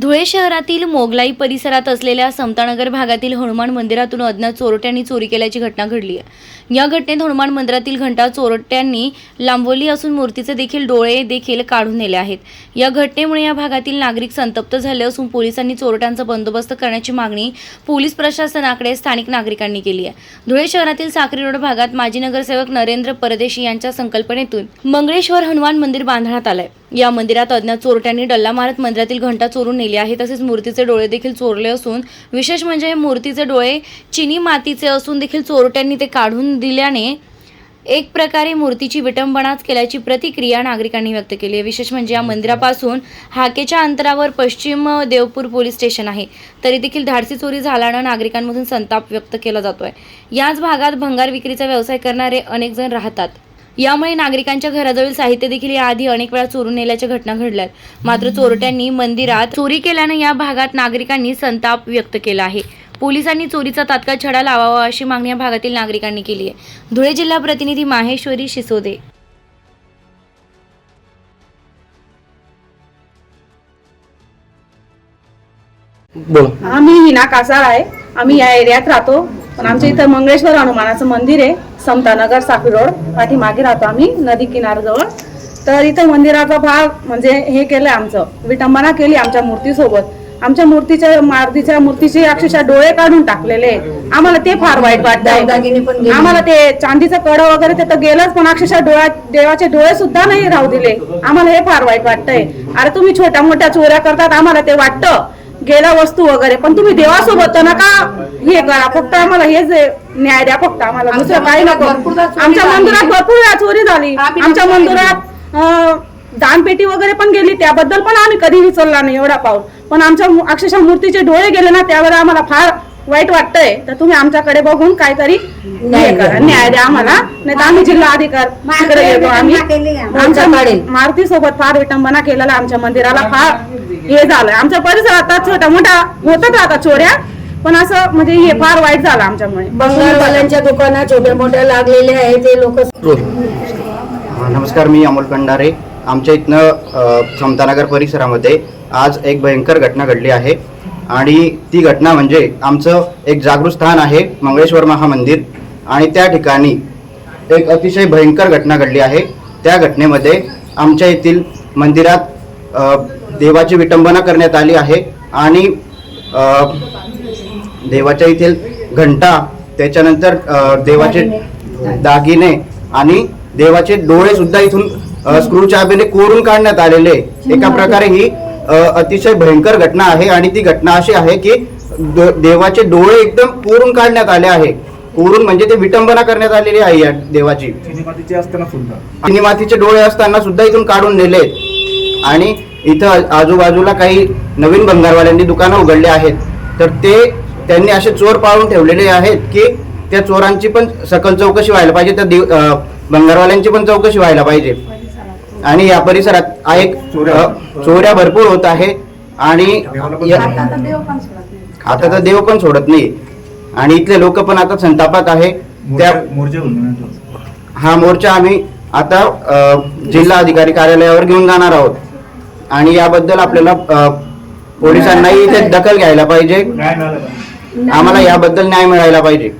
धुळे शहरातील मोगलाई परिसरात असलेल्या समतानगर भागातील हनुमान मंदिरातून अज्ञात चोरट्यांनी चोरी केल्याची घटना घडली आहे. या घटनेत हनुमान मंदिरातील घंटा चोरट्यांनी लांबवली असून मूर्तीचे देखील डोळे देखील काढून नेले आहेत. या घटनेमुळे या भागातील नागरिक संतप्त झाले असून पोलिसांनी चोरट्यांचा बंदोबस्त करण्याची मागणी पोलीस प्रशासनाकडे स्थानिक नागरिकांनी केली आहे. धुळे शहरातील साक्री रोड भागात माजी नगरसेवक नरेंद्र परदेशी यांच्या संकल्पनेतून मंगळेश्वर हनुमान मंदिर बांधण्यात आलंय. या मंदिरात अज्ञात चोरट्यांनी डल्ला मारत मंदिरातील घंटा चोरून नेली आहे. तसेच मूर्तीचे डोळे देखील चोरले असून विशेष म्हणजे हे मूर्तीचे डोळे चिनी मातीचे असून देखील चोरट्यांनी ते काढून दिल्याने एक प्रकारे मूर्तीची विटंबनाच केल्याची प्रतिक्रिया नागरिकांनी व्यक्त केली आहे. विशेष म्हणजे या मंदिरापासून हाकेच्या अंतरावर पश्चिम देवपूर पोलीस स्टेशन आहे. तरी देखील धाडसी चोरी झाल्यानं नागरिकांमधून संताप व्यक्त केला जातोय. याच भागात भंगार विक्रीचा व्यवसाय करणारे अनेक जण राहतात. यामुळे नागरिकांच्या घराजवळील साहित्य देखील याआधी अनेक वेळा चोरून नेल्याच्या घटना घडल्यात. मात्र चोरट्यांनी मंदिरात चोरी केल्यानं या भागात नागरिकांनी संताप व्यक्त केला आहे. पोलिसांनी चोरीचा तात्काळ छडा लावावा अशी मागणी या भागातील नागरिकांनी केली आहे. धुळे जिल्हा प्रतिनिधी माहेश्वरी शिसोदे. बोला. आम्ही हिना कासाळ आहे. आम्ही या एरियात राहतो. पण आमच्या इथं मंगळेश्वर हनुमानाचं मंदिर आहे समतानगर साखी रोड. पाठीमागे राहतो आम्ही नदी किनाऱ्याजवळ तर इथं मंदिराचा भाग म्हणजे हे केलं आमचं. विटंबना केली आमच्या मूर्तीसोबत. आमच्या मूर्तीच्या मारुतीच्या मूर्तीचे अक्षरशः डोळे काढून टाकलेले आम्हाला ते फार वाईट वाटतंय. आम्हाला ते चांदीचं कडं वगैरे ते तर गेलंच पण अक्षरशः डोळ्यात देवाचे डोळे सुद्धा नाही राहू दिले. आम्हाला हे फार वाईट वाटतंय. अरे तुम्ही छोट्या मोठ्या चोऱ्या करतात आम्हाला ते वाटतं. गेल्या वस्तू वगैरे पण तुम्ही देवासोबत तर नका हे करा? फक्त आम्हाला हेच न्याय द्या फक्त आम्हाला. दुसरं काही नको. आमच्या मंदिरात भरपूर वेळा चोरी झाली. आमच्या मंदिरात दानपेटी वगैरे पण गेली. त्याबद्दल पण आम्ही कधी विचारला नाही एवढा पाऊल. पण आमच्या अक्षरशः मूर्तीचे डोळे गेले ना त्यावेळेला आम्हाला फार वाईट वाटतंय. तर तुम्ही आमच्याकडे बघून काहीतरी हे करा. न्याय द्या आम्हाला. नाही तर आम्ही जिल्हा अधिकार तिकडे येतो. आम्ही आमच्या मारुती सोबत फार विटंबना केलेला आमच्या मंदिराला. फार हे झालं. आमच्या परिसरात आता छोट्या मोठ्या होतच राहतात चोऱ्या पण असं म्हणजे हे फार वाईट झालं आमच्यामुळे. बंगालवाल्यांच्या दुकानात छोट्या मोठ्या लागलेल्या आहे ते लोक नमस्कार मी अमोल कंडारे. आमच्या इथनं समतानगर परिसरामध्ये आज एक भयंकर घटना घडली आहे. आणि ती घटना म्हणजे आमचं एक जागृत स्थान आहे मंगळेश्वर महामंदिर. आणि त्या ठिकाणी एक अतिशय भयंकर घटना घडली आहे. त्या घटनेमध्ये आमच्या येथील मंदिरात अ, देवाची विटंबना करण्यात आली आहे आणि अ, देवाच्या येथील घंटा त्याच्यानंतर देवाचे दागिने. आणि देवाचे डोळे सुद्धा इथून स्क्रू चाबीने कोरून काढण्यात आलेले. एका प्रकारे ही अतिशय भयंकर घटना आहे आणि ती घटना अशी आहे की देवाचे डोळे एकदम कोरून काढण्यात आले आहे. कोरून म्हणजे ते विटंबना करण्यात आलेली आहे या देवाची. चिनीमातीचे असताना सुद्धा. आणि मातीचे डोळे असताना सुद्धा इथून काढून नेले आणि इथं आजूबाजूला काही नवीन भंगारवाल्यांनी दुकानं उघडली आहेत. तर ते त्यांनी असे चोर पाळून ठेवलेले आहेत की त्या चोरांची पण सकल चौकशी व्हायला पाहिजे त्या दिव- भंगारवाल्यांची पण चौकशी व्हायला पाहिजे. आणि या परिसरात एक चोऱ्या भरपूर होत आहे आणि आता तर देव पण सोडत नाही. आणि इथले लोक पण आता संतापात आहे. त्या हा मोर्चा आम्ही आता जिल्हा अधिकारी कार्यालयावर घेऊन जाणार आहोत. आणि याबद्दल आपल्याला अ, पोलिसांनाही इथे दखल घ्यायला पाहिजे. मिळालं आम्हाला याबद्दल न्याय मिळायला पाहिजे.